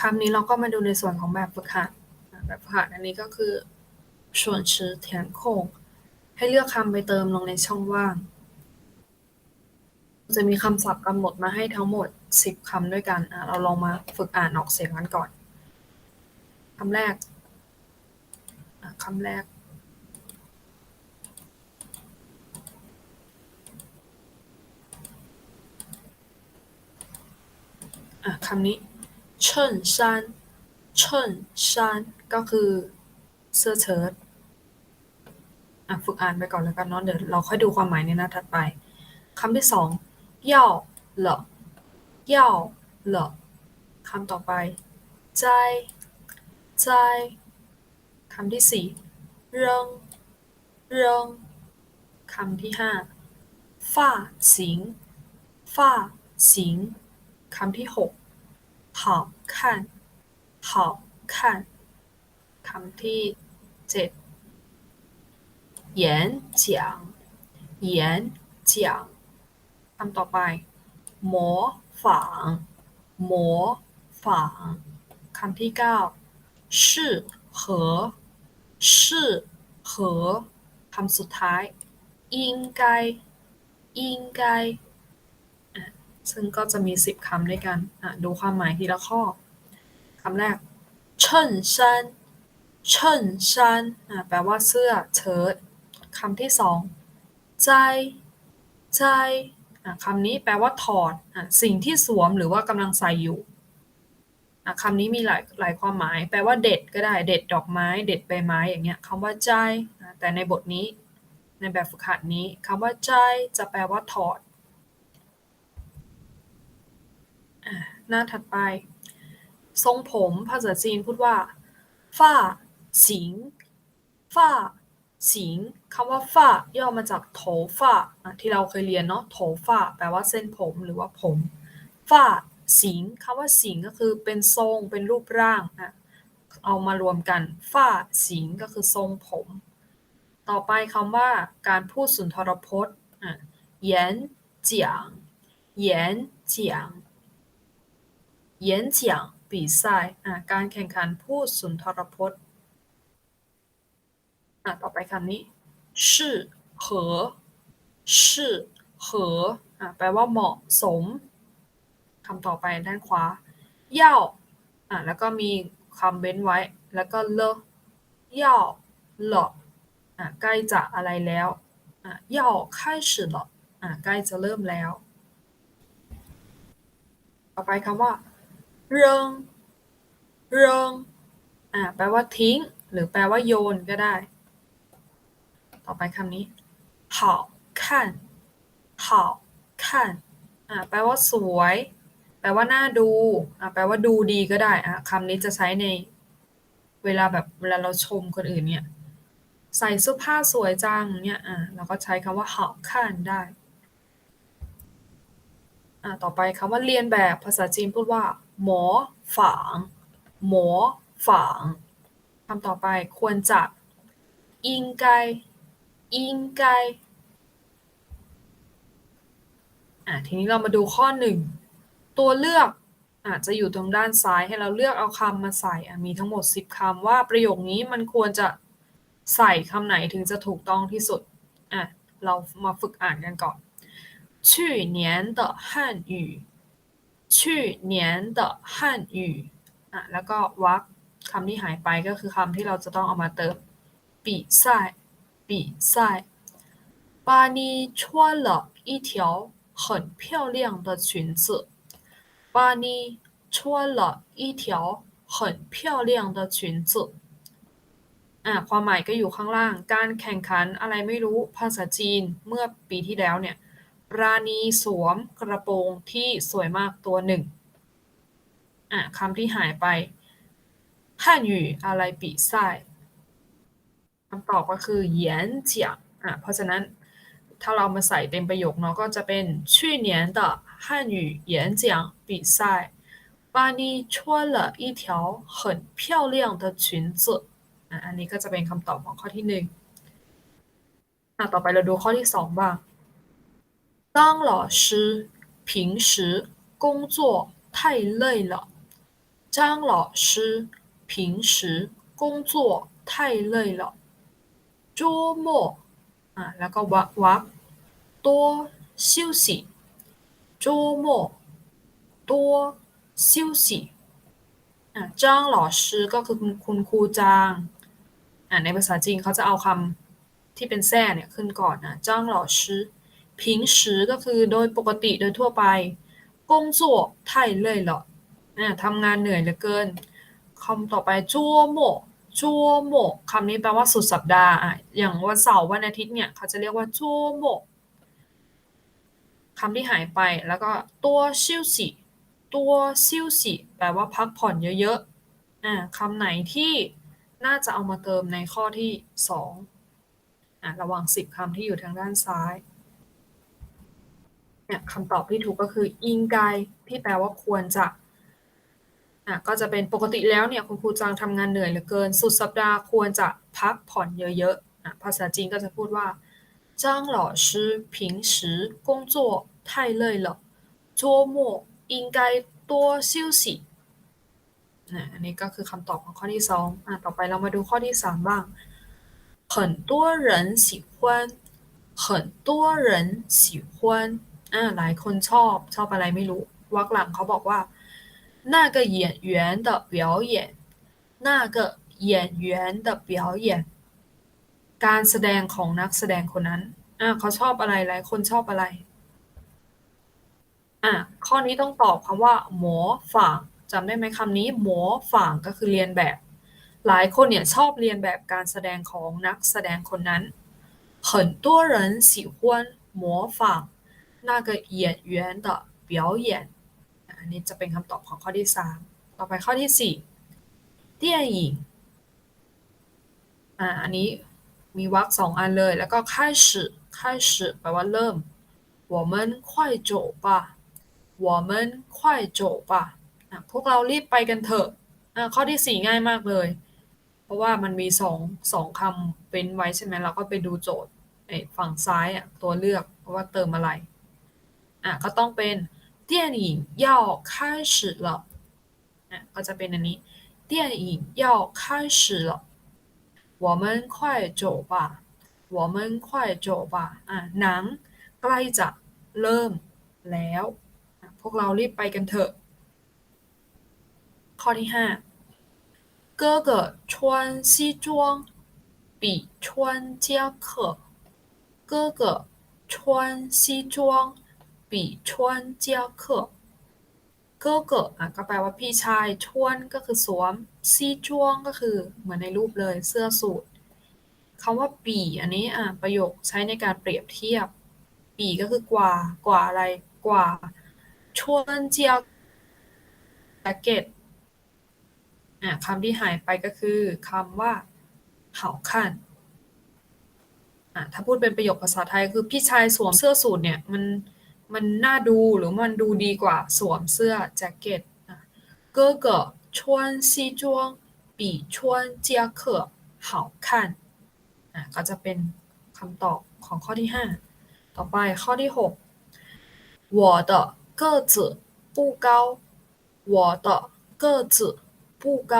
คำนี้เราก็มาดูในส่วนของแบบฝึกหัดแบบฝึกหัดอันนี้ก็คือส่วนชื่อเทียนโคงให้เลือกคำไปเติมลงในช่องว่าง จะมีคำศัพท์กำหนดมาให้ทั้งหมด 10คำด้วยกันเราลองมาฝึกอ่านออกเสียงกันก่อนคำแรกคำแรกคำนี้ เชิญซานเชิญซานก็คือเสื้อเชิ้ตอะฝึกอ่านไปก่อนแล้วกันเนาะเดี๋ยวเราค่อยดูความหมายในหน้าถัดไปคำที่สองย่อเหล่อย่อเหล่คำต่อไปใจใจคำที่สี่เรื่องเรื่องคำที่ห้าฝ้าสิงฝ้าสิงคำที่หก 好看好看คำที่เจ็ด演讲演讲คำต่อไป模仿模仿คำที่เก้า适合适合คำสุดท้าย应该应该อ่ะ ซึ่งก็จะมีสิบคำด้วยกันดูความหมายทีละข้อ คำแรกเชิ่นชันเชิ่ชันอแปลว่าเสื้อเชิ้ตคำที่สองใจ ใจคำนี้แปลว่าถอดสิ่งที่สวมหรือว่ากำลังใส่อยู่คำนี้มีหลายหลายความหมาย แปลว่าเด็ดก็ได้ เด็ดดอกไม้ เด็ดใบไม้อย่างเงี้ยคำว่าใจ แต่ในบทนี้ ในแบบฝึกหัดนี้คำว่าใจจะแปลว่าถอด หน้าถัดไป ทรงผมภาษาจีนพูดว่าฝ้าสิงฝ้าสิงคำว่าฝ้าย่อมาจากโถฝ้าที่เราเคยเรียนเนาะโถฝ้าแปลว่าเส้นผมหรือว่าผมฝ้าสิงคำว่าสิงก็คือเป็นทรงเป็นรูปร่างอะเอามารวมกันฝ้าสิงก็คือทรงผม ต่อไปคำว่าการพูดสุนทรพจน์อะ เยียนเฉีการแข่งขันพูดสุนทรพจน์อ่าต่อไปคำนี้ชื่อเหอชื่อเหอแปลว่าเหมาะสมคำต่อไปด้านขวาเย่าแล้วก็มีคำเว้นไว้ แล้วก็เลเย่าหลอใกล้จะอะไรแล้วเย่าค่ายสื่อหลอใกล้จะเริ่มแล้ว ต่อไปคำว่า เริงเริงอ่ะแปลว่าทิ้ง หรือแปลว่าโยนก็ได้ ต่อไปคำนี้好看好看อ่ะแปลว่าสวย แปลว่าน่าดูอ่ะแปลว่าดูดีก็ได้อ่ะคำนี้จะใช้ใน เวลาแบบเวลาเราชมคนอื่นเนี่ย ใส่เสื้อผ้าสวยจังเนี่ยอ่ะเราก็ใช้คำว่า好看ได้อ่ะต่อไปคำว่าเรียนแบบภาษาจีนพูดว่า หมอฝางหมอฝางคำต่อไปควรจะ应该应该อ่ะทีนี้เรามาดูข้อหนึ่ง ตัวเลือกอาจจะอยู่ตรงด้านซ้ายให้เราเลือกเอาคำมาใส่อ่ะมีทั้งหมด 10คำว่าประโยคนี้มันควรจะใส่คำไหนถึงจะถูกต้องที่สุดอ่ะเรามาฝึกอ่านกันก่อน去年的汉语 去年的汉语อ่ะแล้วก็วรรคคำที่หายไปก็คือคำที่เราจะต้องเอามาเติม比赛比赛巴尼穿了一条很漂亮的裙子巴尼穿了一条很漂亮的裙子อ่ะความหมายก็อยู่ข้างล่าง การแข่งขันอะไรไม่รู้ภาษาจีนเมื่อปีที่แล้วเนี่ย ราณีสวมกระโปรงที่สวยมากตัวหนึ่ง อ่ะคำที่หายไป汉语อะไร比赛คำตอบก็คือ演讲อ่ะเพราะฉะนั้น ถ้าเรามาใส่เต็มประโยคเนาะก็จะเป็น去年的汉语演讲比赛巴尼穿了一条很漂亮的裙子อ่ะอันนี้ก็จะเป็นคำตอบของข้อที่หนึ่งอ่ะต่อไปเราดูข้อที่สองบ้าง 当老师平时工作太累了 张老师平时工作太累了周末อ่ะแล้วก็วักวัก多休息周末多休息อ่ะจ้างหล่อชื่อก็คือคุณคุณครูจางอ่ะในภาษาจีนเขาจะเอาคำที่เป็นแท้เนี่ยขึ้นก่อนนะจ้างหล่อชื่อ 平时ก็คือโดยปกติโดยทั่วไปกงจั่วไทยเทำงานเหนื่อยเหลือเกินคำต่อไปชั่วโมชั่วโมกคำนี้แปลว่าสุดสัปดาห์อย่างวันเสาร์วันอาทิตย์เนี่ย เขาจะเรียกว่าชั่วโมกคำที่หายไปแล้วก็ตัวซิ่วสิตัวซิ่วสิแปลว่าพักผ่อนเยอะๆอ่คำไหนที่น่าจะเอามาเติมในข้อที่สองอ่าระวังสิบคำที่อยู่ทางด้านซ้ายเนี่ยคำตอบที่ถูกก็คืออิงไกที่แปลว่าควรจะอ่ะก็จะเป็นปกติแล้วเนี่ยคุณครูจางทำงานเหนื่อยเหลือเกิน สุดสัปดาห์ควรจะพักผ่อนเยอะๆอ่ะภาษาจีนก็จะพูดว่า张老师平时工作太累了周末应该多休息นะอันนี้ก็คือคำตอบของข้อที่สองอ่ะต่อไปเรามาดูข้อที่สามบ้าง很多人喜欢很多人喜欢 อ่าหลายคนชอบชอบอะไรไม่รู้วักหลังเขาบอกว่า那个演员的表演那个演员的表演การแสดงของนักแสดงคนนั้นอ่าเขาชอบอะไรหลายคนชอบอะไรอ่ะข้อนี้ต้องตอบคำว่า หมอฝางจำได้ไหมคำนี้ หมอฝางก็คือเรียนแบบ หลายคนเนี่ยชอบเรียนแบบการแสดงของนักแสดงคนนั้น很多人喜欢模仿 那个演员的表演อันนี้จะเป็นคำตอบของข้อที่สามต่อไปข้อที่สี่电影อ่าอันนี้มีวรรคสองอันเลย แล้วก็开始开始แปลว่าเริ่ม我们快走吧我们快走吧อ่ะพวกเรารีบไปกันเถอะอ่ะข้อที่สี่ง่ายมากเลย เพราะว่ามันมีสองสองคำเป็นไว้ใช่ไหมเราก็ไปดูโจทย์ไอ้ฝั่งซ้ายอ่ะตัวเลือกว่าเติมอะไร อ่ะก็ต้องเป็น电影要开始了อ่ะก็จะเป็นอันนี้电影要开始了我们快走吧我们快走吧อ่ะหนังใกล้จะเริ่มแล้วอ่ะพวกเรารีบไปกันเถอะ ข้อที่ห้า哥哥穿西装比穿夹克哥哥穿西装 ปีชวนเจียเกอเกอเกออะก็แปลว่าพี่ชายชวนก็คือสวมซีจ่วงก็คือเหมือนในรูปเลยเสื้อสูทคำว่าปีอันนี้อะประโยคใช้ในการเปรียบเทียบ ปีก็คือกว่ากว่าอะไรกว่าชวนเจียแจ็กเก็ตอะคำที่หายไปก็คือคำว่าเห่าขันอะถ้าพูดเป็นประโยคภาษาไทยคือพี่ชายสวมเสื้อสูทเนี่ยมัน มันน่าดูหรือมันดูดีกว่าสวมเสื้อแจ็คเก็ตอ่ะ哥哥穿西装比穿夹克好看อ่ะก็จะเป็นคำตอบของข้อที่ 5 ต่อไปข้อที่ 6我的个子不高我的个子不高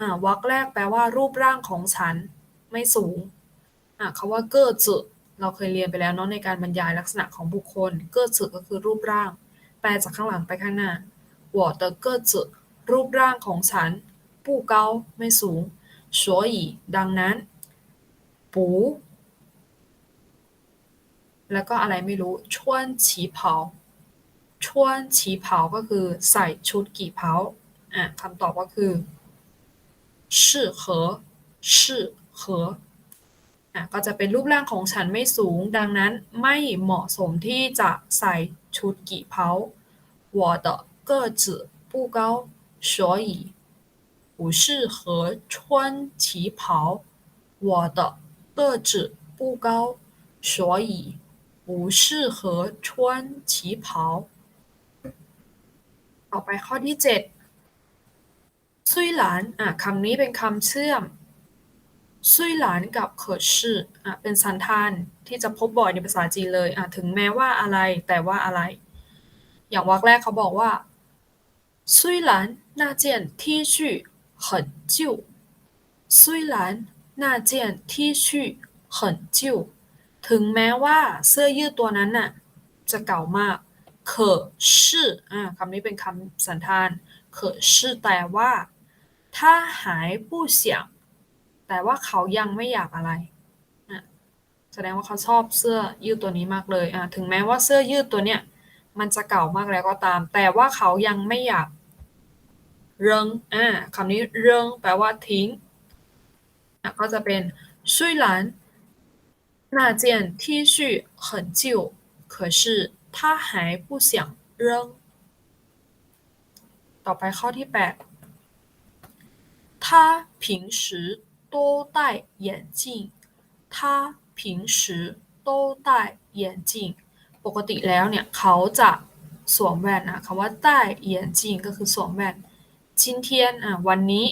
อ่ะวรรคแรกแปลว่ารูปร่างของฉันไม่สูงอ่ะคำว่าเกอจื เราเคยเรียนไปแล้วเนาะในการบรรยายลักษณะของบุคคล เกอจืก็คือรูปร่าง แปลจากข้างหลังไปข้างหน้า我的个子รูปร่างของฉัน不高ไม่สูง所以ดังนั้นปูแล้วก็อะไรไม่รู้ชวนฉีเผาชวนฉีเผาก็คือใส่ชุดกี่เผาอ่ะคำตอบก็คือ适合适合 อ่ะก็จะเป็นรูปร่างของฉันไม่สูง ดังนั้นไม่เหมาะสมที่จะใส่ชุดกี่เผา我的个子不高所以不适合穿旗袍我的个子不高所以不适合穿旗袍ต่อไปข้อที่เจ็ดซุยหลานอ่ะคำนี้เป็นคำเชื่อม ซุยหลานกับเขอชื่ออ่ะเป็นสันธานที่จะพบบ่อยในภาษาจีนเลยอ่ะถึงแม้ว่าอะไรแต่ว่าอะไร อย่างวรรคแรกเขาบอกว่า 虽然那件 T 恤很旧虽然那件 T 恤很旧ถึงแม้ว่าเสื้อยืดตัวนั้นน่ะจะเก่ามาก可是อ่าคำนี้เป็นคำสันธาน可是แต่ว่า他还不想 แต่ว่าเขายังไม่อยากอะไรอ่ะแสดงว่าเขาชอบเสื้อยืดตัวนี้มากเลยอ่ะถึงแม้ว่าเสื้อยืดตัวเนี้ยมันจะเก่ามากแล้วก็ตาม แต่ว่าเขายังไม่อยากเริงอ่าคำนี้เริงแปลว่าทิ้งอ่ะก็จะเป็น虽然那件 T 恤很旧可是他还不想扔ต่อไปข้อที่ 8他平时 都戴眼镜他平时都戴眼镜ปกติแล้วเนี่ยเขาจะสวมแว่นนะคำว่าใต้เหยียนจิงก็คือสวมแว่น今天อ่ะวันนี้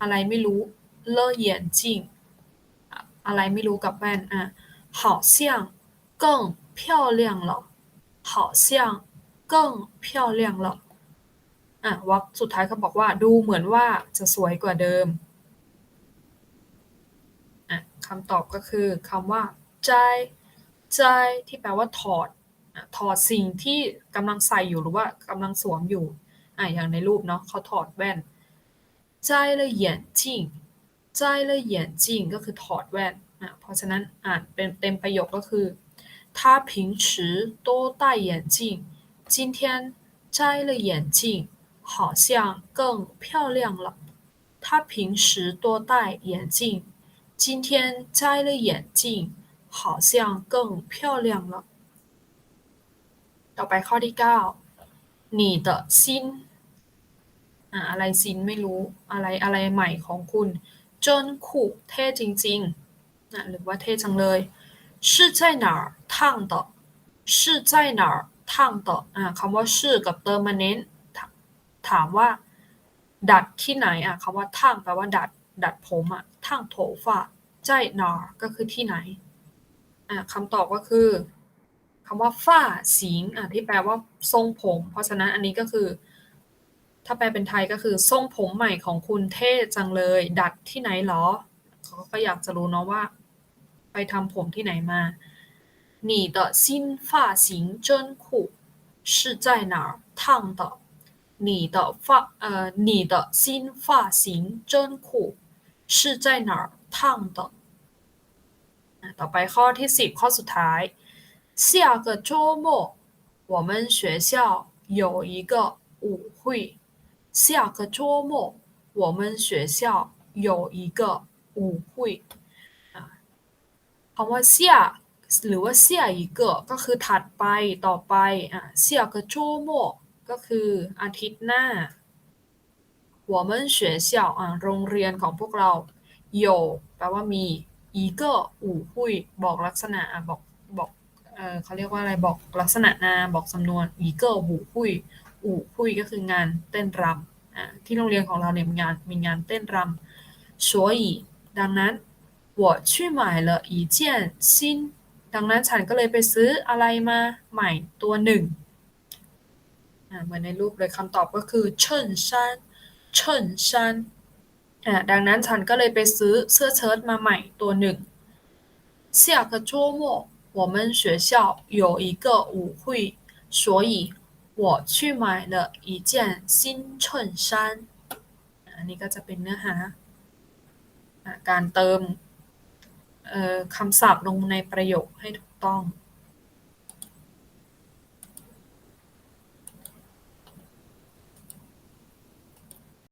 อะไรไม่รู้เลอเหยียนจิงอ่ะอะไรไม่รู้กับแว่นอ่ะ好像更漂亮了好像更漂亮了อ่ะวรรคสุดท้ายเขาบอกว่าดูเหมือนว่าจะสวยกว่าเดิมอ่ะ คำตอบก็คือคำว่าใจใจที่แปลว่าถอดอ่ะถอดสิ่งที่กำลังใส่อยู่หรือว่ากำลังสวมอยู่อ่ะอย่างในรูปเนาะเขาถอดแว่นใจเลยเหยียนจิงใจเลยเหยียนจิงก็คือถอดแว่นอ่ะเพราะฉะนั้นอ่านเป็นเต็มประโยคก็คือ他平时都戴眼镜今天摘了眼镜好像更漂亮了他平时多戴眼镜 今天摘了眼镜好像更漂亮了ต่อไปข้อที่เก้า你的心อ่าอะไรซินไม่รู้อะไรอะไรใหม่ของคุณเจิ้นคู่เท่จริงๆนะหรือว่าเท่จังเลย是在哪儿烫的是在哪儿烫的อ่าคำว่าชื่อกับเติมมาเน้นถถามว่า ดัดที่ไหนอ่ะคำว่าทั่งแปลว่าดัด ดัดผมอ่ะ ทั่งโถฝ่าใจหนอก็คือที่ไหนอ่าคำตอบก็คือคำว่าฝ้าสิงอ่ะที่แปลว่าทรงผม เพราะฉะนั้นอันนี้ก็คือ ถ้าแปลเป็นไทยก็คือทรงผมใหม่ของคุณเท่จังเลย ดัดที่ไหนหรอ เขาก็อยากจะรู้เนาะว่า ไปทำผมที่ไหนมา你的新发型真酷是在哪儿烫的你的发呃你的新发型真酷 是在哪儿烫的อ่ะต่อไปข้อที่สิบข้อสุดท้าย下个周末我们学校有一个舞会下个周末我们学校有一个舞会อ่ะคำว่าเสียหรือว่าเสียอีกเกก็คือถัดไปต่อไปอ่ะเสียกโจโมก็คืออาทิตย์หน้า 我们学校อ่ะโรงเรียนของพวกเรา有แปลว่ามีอีกอู่หุยบอกลักษณะอ่ะบอกบอกเออเขาเรียกว่าอะไรบอกลักษณะนามบอกสำนวนอีเกอร์หูหุยอู่หุยก็คืองานเต้นรำอ่ะที่โรงเรียนของเราเนี่ยมีงานมีงานเต้นรำ所以ดังนั้น我去买了一件新ดังนั้นฉันก็เลยไปซื้ออะไรมาใหม่ตัวหนึ่งอ่าเหมือนในรูปเลยคำตอบก็คือเฉินซัน เฉินซันอ่าดังนั้นฉันก็เลยไปซื้อเสื้อเชิ้ตมาใหม่ตัวหนึ่ง下个周末我们学校有一个舞会所以我去买了一件新衬衫อันนี้ก็จะเป็นเนื้อหาอ่าการเติม เอ่อคำศัพท์ลงในประโยคให้ถูกต้อง